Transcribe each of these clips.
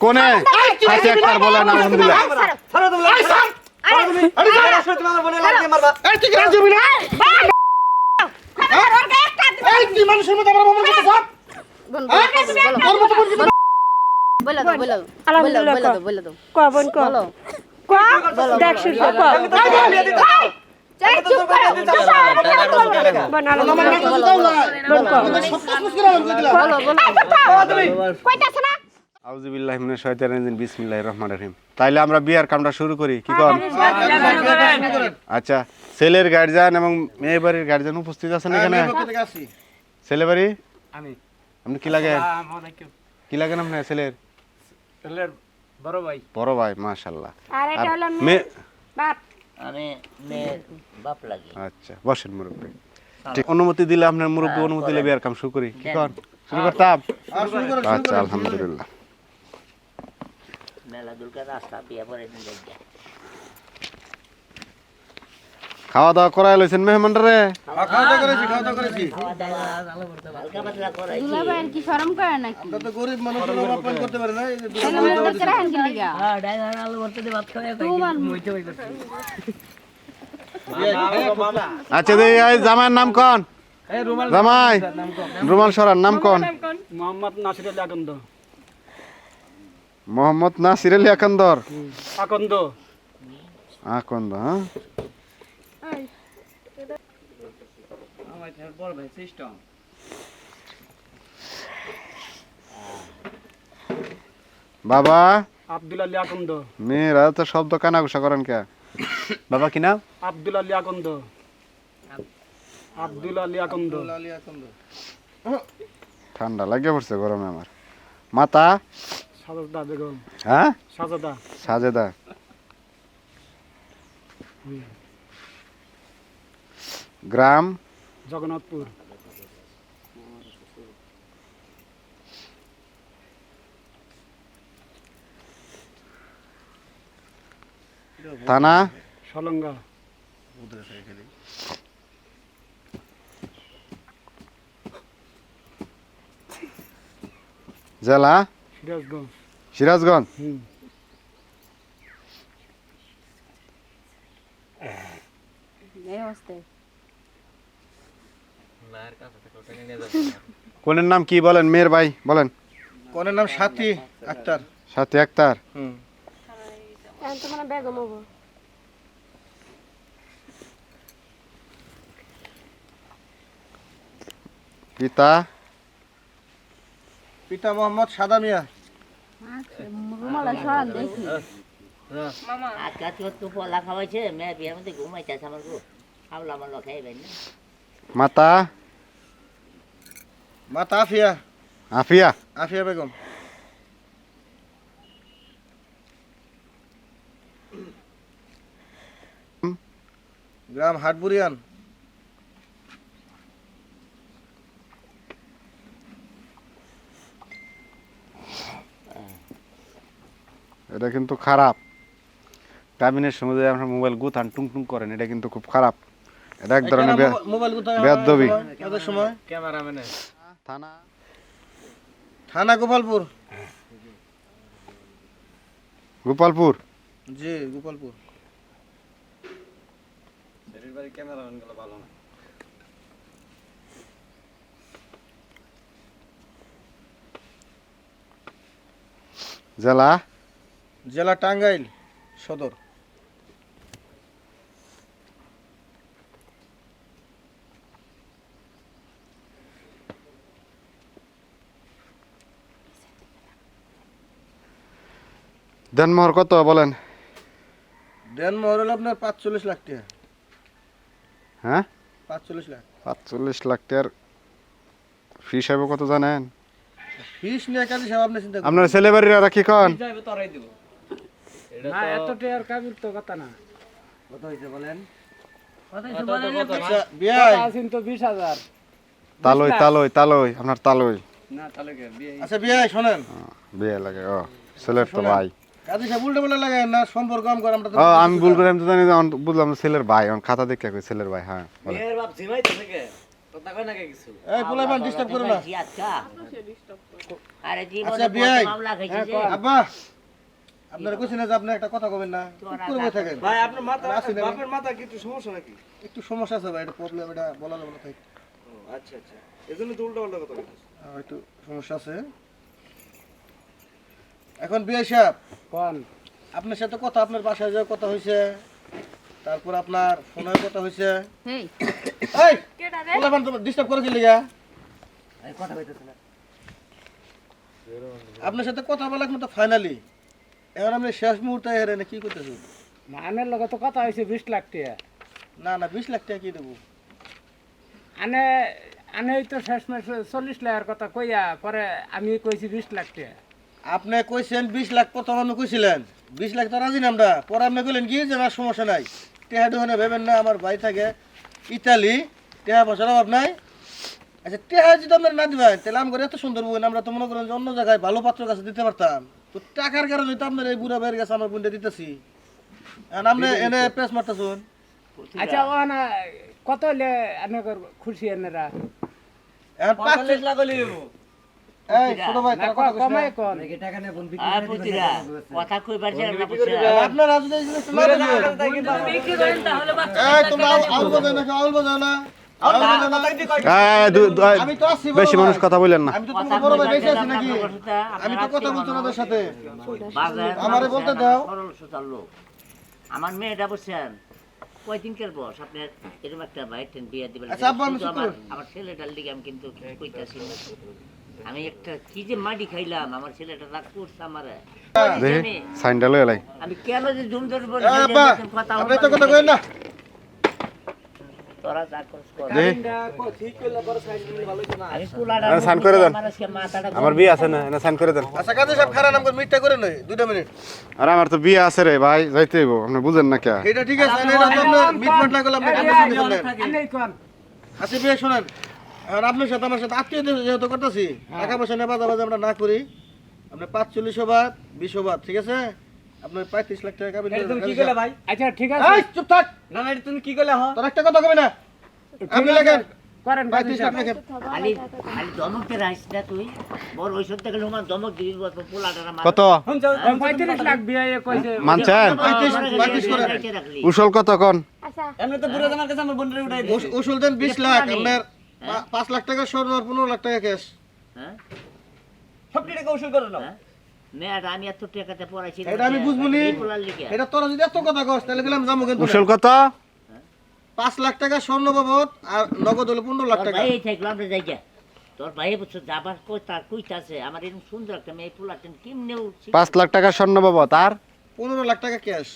কোনে হাসি একবার বলেন আলহামদুলিল্লাহ ছাড়ো তুমি এই ছাড় ছাড়ো তুমি আরে ছাড়ো তুমি আমার বোনের লাগিয়ে মারবা এই তুই কি রাজি হবি না এই তুই মানুষের মতো আমার বাবার কথা সব তোর মতো বলবি না। বলে দাও বলে দাও আলহামদুলিল্লাহ বলে দাও বলে দাও ক বোন ক বলো ক দেখ শুরু ক এই চুপ করো বোন আমার আলহামদুলিল্লাহ নাম তো দাও না বোন ক তোদের সব কাজ মুশকিল আমার করে দিলাম বলো বলো কয়টা আছে না আউযুবিল্লাহি মিনাশ শাইতানির রাজিম বিসমিল্লাহির রহমানির রহিম। তাইলে আমরা বিয়ার কামটা শুরু করি কি কোন? আচ্ছা ছেলের গার্জিয়ান এবং মেয়ে বাড়ির গার্জিয়ান উপস্থিত আছেন এখানে? ছেলে বাড়ি? আমি। আপনি কি লাগে? কি লাগেন আপনার ছেলের? ছেলের বড় ভাই। বড় ভাই মাশাআল্লাহ। আর এটা হলো মেয়ে বাপ। আমি মেয়ের বাপ লাগি। আচ্ছা বসেন মুরব্বী। ঠিক অনুমতি দিলে আপনার মুরব্বী অনুমতি দিলে বিয়ার কাম শুরু করি কি কর শুরু করতাম? আচ্ছা আলহামদুলিল্লাহ। মেলা দুর্গা রাস্তা বিয়ে পরে নিয়ে খাওয়া দাওয়া করাই লইছেন মেহমানরে? খাওয়া দাওয়া হালকা পাতলা করাই দুলাভাইয়ের কি? শরম করে নাকি? গরিব মানুষ করতে পারে না এই যে তাহলে আমাদেরকে রাখেন কি লিগা হ্যাঁ ডাইল আলু ভর্তা দিয়ে ভাত খাওয়া তোমার আচ্ছা দে এই জামাইয়ের নাম কোন? রুমাল জামাই রুমাল সরার নাম কোন? মোহাম্মদ নাসির আলী আকন্দ। মোহাম্মদ নাসির আলী আকন্দর। আকন্দ। আকন্দ হ্যাঁ? আমার বড় ভাই সিস্টেম। বাবা? আব্দুল আলী আকন্দ। মেয়েরা তো শব্দ কানাঘুষা করেন কে? বাবা কি নাম? আব্দুল আলী আকন্দ। আব্দুল আলী আকন্দ। ঠান্ডা লাগে পড়ছে গরমে আমার। মাতা? সাজদা বেগম। হ্যাঁ? সাজদা। সাজেদা। গ্রাম? জগন্নাথপুর। থানা? সলঙ্গা। জেলা? সিরাজগঞ্জ সিরাজগঞ্জ এই অবস্থায় কোনের নাম কি বলেন? মেয়ের ভাই বলেন। কোনের নাম? সাথী আক্তার। সাথে তো মানে পিতা? পিতা মোহাম্মদ সাদা মিয়া। আজকে আজকে তো পলা খাওয়াইছে মেয়ে বিয়ের মধ্যে ঘুমাইছে আমার গো খাওলা মাল্লা খাইবেন না। মাতা। মা তাফিয়া আফিয়া। আফিয়া বেগম। গ্রাম হাটবুরিয়ান এটা কিন্তু খারাপ। কাবিনের সময় যদি আপনার মোবাইল গুথান টুং টুং করেন এটা কিন্তু খুব খারাপ। এটা এক ধরনের মোবাইল। কাদের সময়? ক্যামেরাম্যানে থানা। থানা গোপালপুর। গোপালপুর? জি গোপালপুর। জেলা? জেলা টাঙ্গাইল সদর। দেনমোহর কত বলেন? দেন মহর হলো আপনার পাঁচচল্লিশ লাখ টাকা। হ্যাঁ? পাঁচচল্লিশ লাখ। পাঁচচল্লিশ লাখ টাকার ফি সাহেব কত জানেন? ফিস নিয়ে কাজে সাহেব আপনি চিন্তা আপনার ছেলে বাড়িরা রাখি কন? না এত টেয়ার কাবির তো কথা না। আচ্ছা বিয়াই। আসিন তো বিশ হাজার। তালই তালই তালই আপনার তালই। বিয়ে আচ্ছা শোনেন। বিয়ে লাগে ও ছেলের তো ভাই। আম করে আমরা তো ও আমি ভুল করে আমি তো জানি বুঝলাম ছেলের ভাই খাতা দেখে কই ছেলের ভাই হ্যাঁ বলেন। আরে জীবনে আচ্ছা। মামলা খাইছি আব্বা। আপনারা কইছেন না যে আপনি একটা কথা কবেন না চুপ করে বসে থাকেন। ভাই আপনার মাথা বাপের মাথা কি একটু সমস্যা নাকি? একটু সমস্যা আছে ভাই এটা প্রবলেম এটা বলা যাবে না তাই আচ্ছা আচ্ছা। এজন্য তো উল্টা পাল্টা কথা বলতেছে। আহ, একটু সমস্যা আছে। এখন বিয়ে সাহেব কোন? আপনার সাথে কথা আপনার বাসায় যাওয়ার কথা হয়েছে তারপর আপনার ফোনের কথা হয়েছে এই! পোলাপান তোমার ডিস্টার্ব করে দিলি গা আপনার সাথে কথা বলার মতো ফাইনালি এখন আপনি শেষ মুহূর্তে হেরে কি করতেছেন? মানের লগে তো কথা হয়েছে বিশ লাখ টাকা। না না বিশ লাখ টাকা কি দেবো? আনে আনে তো শেষ মাস চল্লিশ লাখের কথা কইয়া পরে আমি কইছি বিশ লাখ টাকা। আপনি কইছেন বিশ লাখ প্রথম আপনি কইছিলেন? বিশ লাখ তো রাজি না আমরা। পরে আপনি কইলেন কি যে না সমস্যা নাই। টেহা ডোহানে ভেবেন না আমার ভাই থাকে ইতালি টেহা পয়সার অভাব নাই। আচ্ছা টেহা যদি আপনার না দিবেন তাহলে আমি এত সুন্দর বোন আমরা তো মনে করেন যে অন্য জায়গায় ভালো পাত্র কাছে দিতে পারতাম। তো টাকার কারণে তো আপনার এই বুড়া ভাইয়ের কাছে আমার বোনটা দিতেছি। আর আপনি এনে প্রেস মারতেছুন। আচ্ছা ও না কত হলে আপনার খুশি এনারা এখন পাঁচ লাখ বুঝছ? আপনারা বেশি মানুষ কথা বললেন না। আমি তো বড় ভাই কইবার আছি নাকি? আমি তো কথা বলছি ওনাদের সাথে। আমারে বলতে দাও। লোক। আমার মেয়েটা বলছেন কয়দিনকার বস আপনার এরকম একটা বিয়ে দিবেন। আচ্ছা, আমি আমার ছেলেটার লিগে আমি কিন্তু কইতাছি না। আমি একটা কি যে মাটি খাইলাম আমার ছেলেটা রাগ করছে আমারে। সাইনটা লয়ে লাই। আমি কেন যে জুম ধরে কথা আপনি তো কথা কইেন না। তোরা যা করছ কর। আমি করে দেন। আমার বিয়ে আছে না করে দেন। আচ্ছা কাজে সব খারাপ নাম করে মিটটা করে নই দুইটা মিনিট। আরে আমার তো বিয়ে আছে রে ভাই যাইতে হইব আপনি বুঝেন না কে। এটা ঠিক আছে আপনার মিটমাট না করলে আপনি কন আচ্ছা বিয়ে শুনেন। আর আপনার সাথে আমার সাথে আত্মীয় যেহেতু করতেছি টাকা পয়সা নেবা দাবা আমরা না করি আপনি পাঁচচল্লিশ বাদ বিশ বাদ ঠিক আছে? আপনার পঁয়ত্রিশ লাখ টাকা কাবিন তুমি কি করলে ভাই? আচ্ছা ঠিক আছে। এই চুপ থাক। না না তুমি কি করলে হ্যাঁ? তোর একটা কথা কবি না? আপনি লেখেন। করেন পঁয়ত্রিশ লাখ লেখেন। খালি খালি দমকতে রাখিস না তুই। বড় ওইসব থেকে তোমার দমক দিবি পোলাটা কত? শুনছো পঁয়ত্রিশ লাখ বিয়ে কইছে। মানছেন? পঁয়ত্রিশ, পঁয়ত্রিশ করে। উসল কত কোন আচ্ছা। এমনি তো বুড়ো জামার কাছে আমার বোনের উঠাই দিই উস- উসুল দেন বিশ লাখ আপনার পা- পাঁচ লাখ টাকা স্বর্ণ আর পনেরো লাখ টাকা ক্যাশ। হ্যাঁ। সবটি টাকা উসুল করে নাও। এটা আমি বুঝব নি। এই পোলার লিগে। এটা তোরা যদি এত কথা কস তাহলে গেলাম যাব কিন্তু। উসল কত পাঁচ লাখ টাকা স্বর্ণ বাবদ আর নগদ হলো পনেরো লাখ টাকা। ভাই থাকল আমরা যাই তোর ভাই বলছো যাবার কই তার কইতাছে আমার এরকম সুন্দর একটা মেয়ে পোলাটেন কেমনেও শিখ- পাঁচ লাখ টাকা স্বর্ণ পাবো তার পনেরো লাখ টাকা ক্যাশ।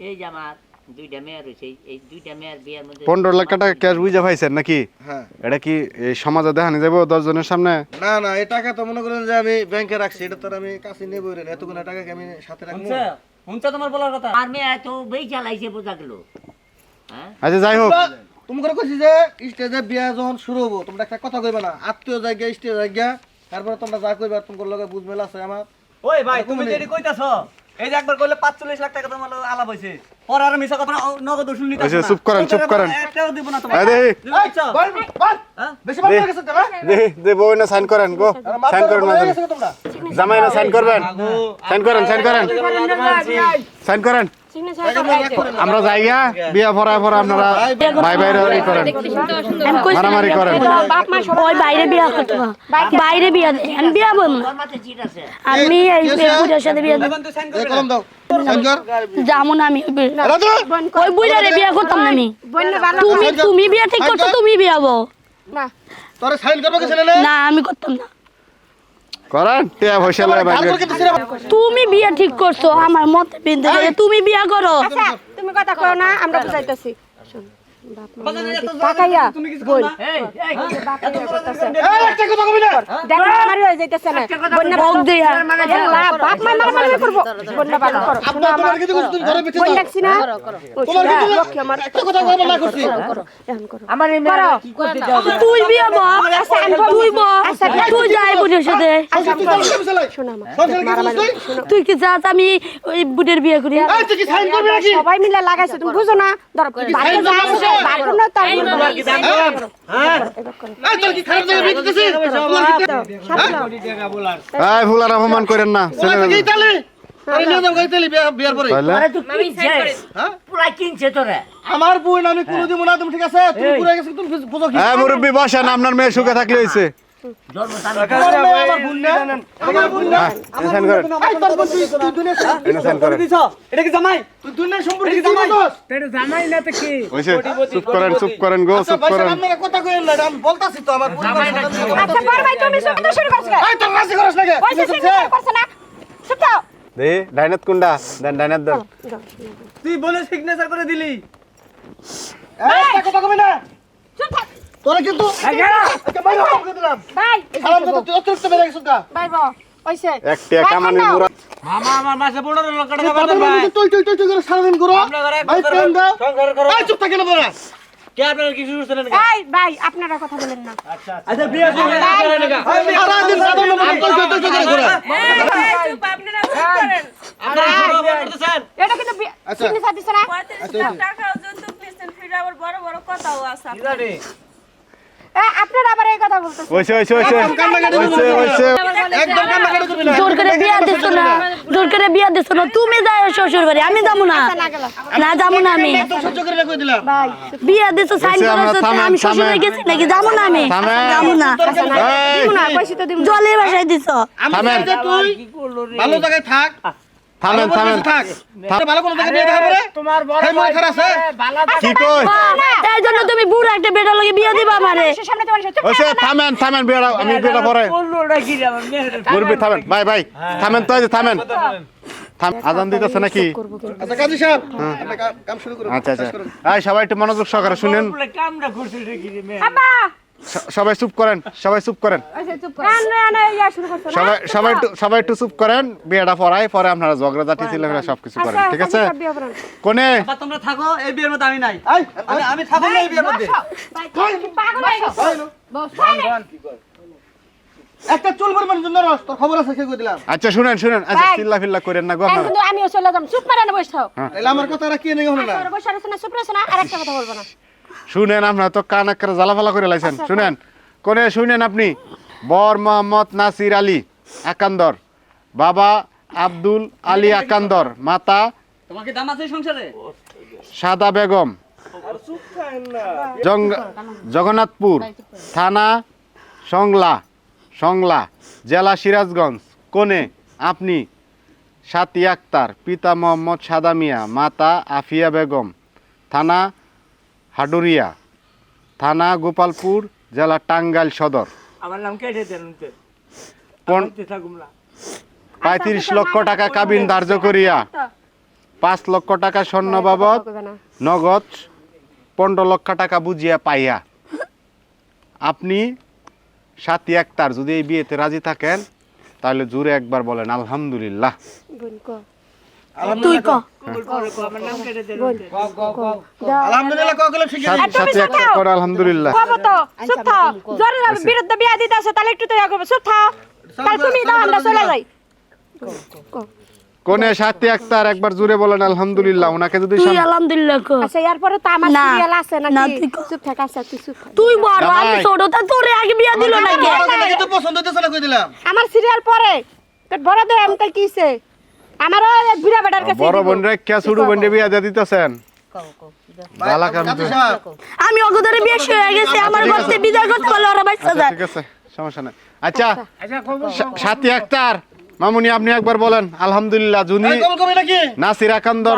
এই যে আমার দুইটা মেয়ে রয়েছে এই- এই দুইটা মেয়ের বিয়ের মধ্যে পনেরো লাখ টাকা ক্যাশ বুঝে পাইছেন নাকি? হ্যাঁ। এটা কি এই সমাজে দেখানি যাব দশ জনের সামনে? না না এই টাকা তো মনে করেন যে আমি ব্যাংকে রাখছি এটা তো আর আমি কাছে নেব রে এতগুলো টাকা কি আমি সাথে রাখব? শুনছে শুনছে তোমার বলার কথা। আর মেয়ে তো বেই চালাইছে বোঝা গেল। হ্যাঁ? আচ্ছা যাই হোক। তুমি করে কইছি যে স্টেজে বিয়া যখন শুরু হব তোমরা একটা কথা কইবে না আত্মীয় জায়গা স্টেজ জায়গা তারপরে তোমরা যা কইবা তোমার লগে বুঝমেল আছে আমার? ওই ভাই তুমি কোন যেটি কইতাছ এই যে একবার কইলে 45 লাখ টাকা তোমার আলাপ হইছে। পরে আর মিছা কথা নগদ উসুল নিতে ওই চুপ করেন, চুপ করেন। একটাও দিব না তোমাকে আরে বল, বল। হ্যাঁ? বেশি বল গেছে তো দে দে বই না সাইন করেন গো সাইন করেন না তোমরা জামাই না সাইন করবেন সাইন করেন সাইন করেন সাইন করেন আমরা যাইগা বিয়া ভরা ভরা আপনারা ভাই ভাই ই করেন মারামারি করেন বাপ মা সবাই ওই বাইরে বিয়া করতে হবে। বাইরে বিয়া দে আমি বিয়া আছে আমি এই বুড়ার সাথে বিয়া দাও যেমন আমি ওই বিয়ে- রাজু বুড়ারে বিয়া করতাম না আমি তুমি তুমি বিয়া ঠিক করছ তুমি বিয়া বো তোরে সাইন করবে কিছু না না আমি করতাম না করেন? টিয়া পয়সা লয় তুমি বিয়া ঠিক করছ আমার মত বিন্দু তুমি বিয়া করো। তুমি কথা কও না আমরা বুঝাইতেছি তাকাইয়া বল। এই এই এই একটা কথা কবি না? দেখ মারি হয়ে যাইতেছে না। বন্যা ভোগ দিয়া। বাপ মা মারা মারি করব। বন্যা পালন করো। আপনি তোমার কিছু কিছু তুমি ঘরে পিছে বই দাও লাগছি না? তোমার কিছু লক্ষ্য আমার একটা কথা কইবা না করছি। এখন করো আমার এই মেয়ে কি করতে চাও তুই বিয়া বো তুই বো স্যার তুই যাই বুড়ির সাথে। আচ্ছা, তুই? শোনো আমার তুই? কি যাস আমি ওই বুড়ির বিয়ে করি? সবাই মিলে লাগাইছে তুমি বুঝো না ধর বাড়ি যা আছে বাড়ি না তার এই, তোর কি খারাপ জায়গায় বিয়ে দিতেছিস? এই ফুলার অপমান করেন না হ্যাঁ? পুরা কিনছে তোরে। আমার বোন আমি কোনো দিব না তুমি ঠিক আছে? তুমি পুরো গেছে তুমি বুঝো মুরব্বী বসেন আপনার মেয়ে সুখে থাকলে হয়েছে। চুপ করেন চুপ করেন গো চুপ করেন। কথা কইেন না, আমি বলতাছি তো, আমার আচ্ছা ভাই তুমি শুরু করছ। এই, রাজি না? শুরু করছ না। চুপ দে ডাইনাত কুন্ডা দেন ডাইনাত দেন তুই বলে সিগনেচার করে দিলি। এই, কথা কবি না। চুপ থাক। তোরা কিন্তু। ভাই। বেড়ে। ভাই মামা আমার মাসে বাবার মধ্যে টই টই টই টই করে সারাদিন ঘুরো। ভাই, প্রেম দাও। সংসার চুপ থাকে না তোরা। কে আপনারা কি শুরু করছেন এই ভাই আপনারা কথা বলেন না। আচ্ছা বিয়ে শুরু করেন না সারাদিন সাধারণ মানুষ টই টই করে ঘোরে। আপনারা করতেছেন। এটা কিন্তু আচ্ছা। সিগনেচার দিছ না? জানি? এ, আপনারা আবার এই কথা বলতেছেন। না। হয়েছে একদম কান্নাকাটি করবি না। জোর করে বিয়া দিছ না। জোর করে বিয়া দিছ না। তুমি যাও শ্বশুর বাড়ি আমি যাব না। না যাব না আমি। সহ্য করে না দিলাম। বিয়া দিছ সাইন করেছ আমি শ্বশুর থামেন। গেছি নাকি? যাব না আমি। থামেন। যাব না। এই, দিমু না কইছি তো দিমু না। জলের বাসায় দিছ। আমি তুই ভালো জায়গায় থাক। থামেন থামেন। ভালো কোনো জায়গায় বিয়ে দেখা পরে তোমার বড় মনে খারাপ আছে? কি কই? এই জন্য তুমি বুড়া একটা বেটার লগে বিয়া দিবা আমারে। সে সামনে তোমার সাথে হয়েছে থামেন থামেন বিয়েটা আমি বিয়েটা পরে। থামেন ভাই ভাই থামেন তো যে থামেন। থাম আজান দিতেছে নাকি? আচ্ছা কাজী সাহেব কাম- শুরু করুন আচ্ছা আচ্ছা। এই সবাই একটু মনোযোগ সহকারে শুনেন। কামটা করছে রে কি রে আব্বা! সবাই চুপ করেন সবাই চুপ করেন। না সবাই সবাই একটু সবাই একটু চুপ করেন বিয়েটা পড়াই পরে আপনারা ঝগড়াঝাটি ছিল সবকিছু করেন আচ্ছা, ঠিক আছে। কোনে? তোমরা থাকো এই বিয়ের মধ্যে আমি নাই। আমি আমি থাকব না এই বিয়ের মধ্যে। পাগল একটা চুল পরিমাণ জন্য রস তোর খবর আছে কে কই দিলাম? আচ্ছা শুনেন শুনেন। আচ্ছা চিল্লা ফিল্লা করেন না গো এখন আপনারা। কিন্তু আমিও চলে যাম চুপ করে বসে থাও তাহলে আমার কথা আর কি নেই হলো না? বসে আছে না চুপ আর একটা কথা বলব না। শুনেন আপনারা তো কান একটা জ্বালাফালা করে লাইছেন। শুনেন কোনে শুনেন আপনি? বর মোহাম্মদ নাসির আলী আকান্দর বাবা আব্দুল আলী আকান্দর মাতা তোমার কি দাম আছে সংসারে? সাদা বেগম জগন্নাথপুর থানা সংলা সংলা জেলা সিরাজগঞ্জ কোনে আপনি? সাতি আক্তার পিতা মোহাম্মদ সাদা মিয়া মাতা আফিয়া বেগম থানা হাডুরিয়া থানা গোপালপুর জেলা টাঙ্গাইল সদর। আমার নাম কেটে দেন তো পন- থাকুম না। পঁয়ত্রিশ লক্ষ টাকা কাবিন ধার্য করিয়া পাঁচ লক্ষ টাকা স্বর্ণ বাবদ নগদ পনেরো লক্ষ টাকা বুঝিয়া পাইয়া। আপনি সাতই একতার যদি এই বিয়েতে রাজি থাকেন তাহলে জুড়ে একবার বলেন আলহামদুলিল্লাহ। তুই ক। আমার নাম কেটে দেন আলহামদুলিল্লাহ কও গেলে ঠিক আছে সাত- সাতই একতার করে আলহামদুলিল্লাহ। কব তো চুপ থাও জোরে বিরুদ্ধে বিয়া দিতে আছে তাহলে একটু তো করবে। চুপ থাও তাহলে তুমি দাও আমরা চলে যাই। কোনে সাতই একতার একবার জুড়ে বলেন আলহামদুলিল্লাহ। ওনাকে যদি তুই আলহামদুলিল্লাহ ক। আচ্ছা এরপরে তো আমার সিরিয়াল আছে নাকি? তুই কো। চুপ থাক আচ্ছা তুই চুপ থাক। তুই বড় আমি ছোট তা তোরে আগে বিয়া দিল নাকি? আমার পছন্দ হইতেছে না কই দিলাম। আমার সিরিয়াল পরে। পেট বড় দে আমি তাই কিছে আমার ওই বুড়া বেটার কাছে বড়। কে বিয়া দিয়ে দিতেছেন? বালা কাম আমি অগদরে বিয়ে হয়ে গেছে আমার ঘরতে বিদায় করতে বলে ওরা বাচ্চা আচ্ছা যায় ঠিক আছে সমস্যা নাই। আচ্ছা আচ্ছা। একতার মামুনি আপনি একবার বলেন আলহামদুলিল্লাহ জুনি নাসির আকান্দর।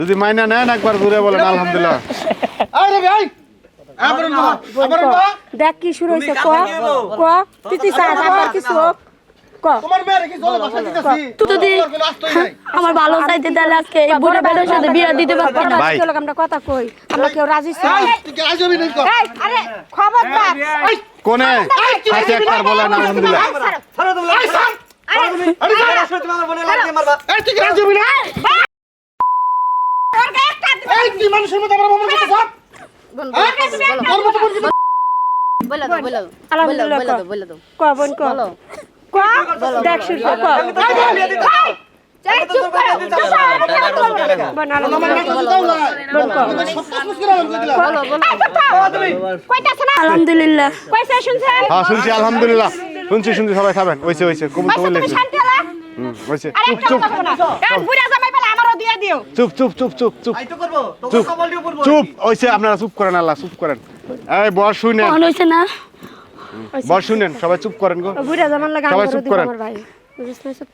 যদি মাইনা নেন একবার ঘুরে বলেন আলহামদুলিল্লাহ। আরে ভাই আমার আমার দেখ কি শুরু হইছে ক ক তুই তুই কিছু হোক। ক। তোমার মেয়ে কি জলে বসা দিতেছি? তুই কোনো আস্তই নাই। আমার ভালো চাইতে তাহলে আজকে এই বুড়া বেটার সাথে বিয়া দিতে পারতাম না। ভাই। চলো আমরা কথা কই। আমরা কেউ রাজি ছিল তুই কি আজবি নাই কর? এই আরে খবরদার। কোনে সাতই একতার বলেন আলহামদুলিল্লাহ ছাড়ো তোমরা এই, স্যার! আরে তুমি আমার বোনের লাগ দিয়ে মারবা এই, তুই কি আজবি না এই তুই মানুষের মতো আমার হ্যাঁ? মতো করে দিবি। বলে বলে বলে বলে বলো না সব বলো বলো না হ্যাঁ শুনছি শুনছি সবাই খাবেন ওইছে ওইছে কবুল তো তুমি বলেছে শান্তি হলা হুম ওইছে আরে চুপ একটা চুপ কথা না এই বুড়া জামাই বলে আমারও দিয়ে দিও চুপ চুপ চুপ চুপ চুপ আই তো করব তোকে চুপ কবল দিয়ে পড়ব চুপ ওইছে আপনারা চুপ করেন আল্লাহ চুপ করেন এই বর শুনেন কখন হয়েছে না বর শুনেন সবাই চুপ করেন গো ও বুড়া জামার লাগা সবাই আমারও চুপ দিব করেন। আমার ভাই বুঝিস না চুপ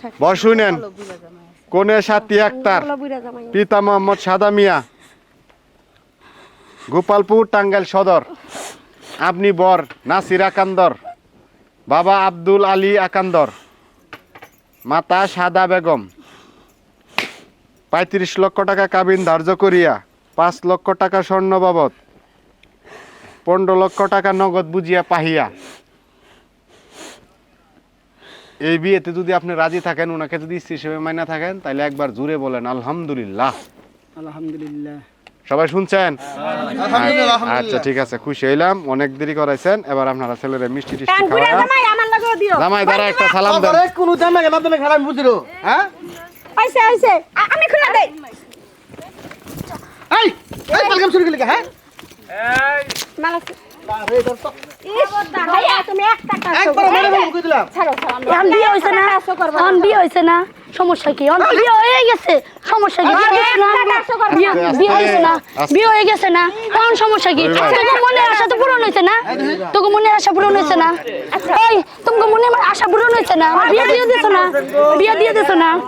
থাক। বর শুনেন কোনে সাথী আক্তার? পিতা মোহাম্মদ সাদা মিয়া। গোপালপুর টাঙ্গাইল সদর। আপনি বর নাসির আকান্দর। বাবা আব্দুল আলী আকান্দর। মাতা সাদা বেগম। পঁয়ত্রিশ লক্ষ টাকা কাবিন ধার্য করিয়া পাঁচ লক্ষ টাকা স্বর্ণ বাবদ। পনেরো লক্ষ টাকা নগদ বুঝিয়া পাহিয়া এই বিয়েতে যদি আপনি রাজি থাকেন ওনাকে যদি স্ত্রী হিসেবে মাইনা থাকেন তাহলে একবার জুড়ে বলেন আলহামদুলিল্লাহ। আলহামদুলিল্লাহ। সবাই শুনছেন? আচ্ছা ঠিক আছে খুশি হইলাম অনেক দেরি করাইছেন এবার আপনারা ছেলেরা মিষ্টি টিষ্টি জামাই আমার লাগা দিও। জামাই দ্বারা একটা সালাম দেন। আরে কোন জামাই মাধ্যমে খারাপ বুঝিরো হ্যাঁ? আইছে আইছে আমি খুলে দেই। এই এই কালকাম শুরু করলি হ্যাঁ? বিয়ে হয়ে গেছে না? হয়ে সমস্যা কি মনের আশা তো পূরণ হয়েছে না তোকে আশা পূরণ হয়েছে না মনে আশা পূরণ হয়েছে না বিয়ে দিয়ে দিছো না বিয়ে দিয়ে দিছো না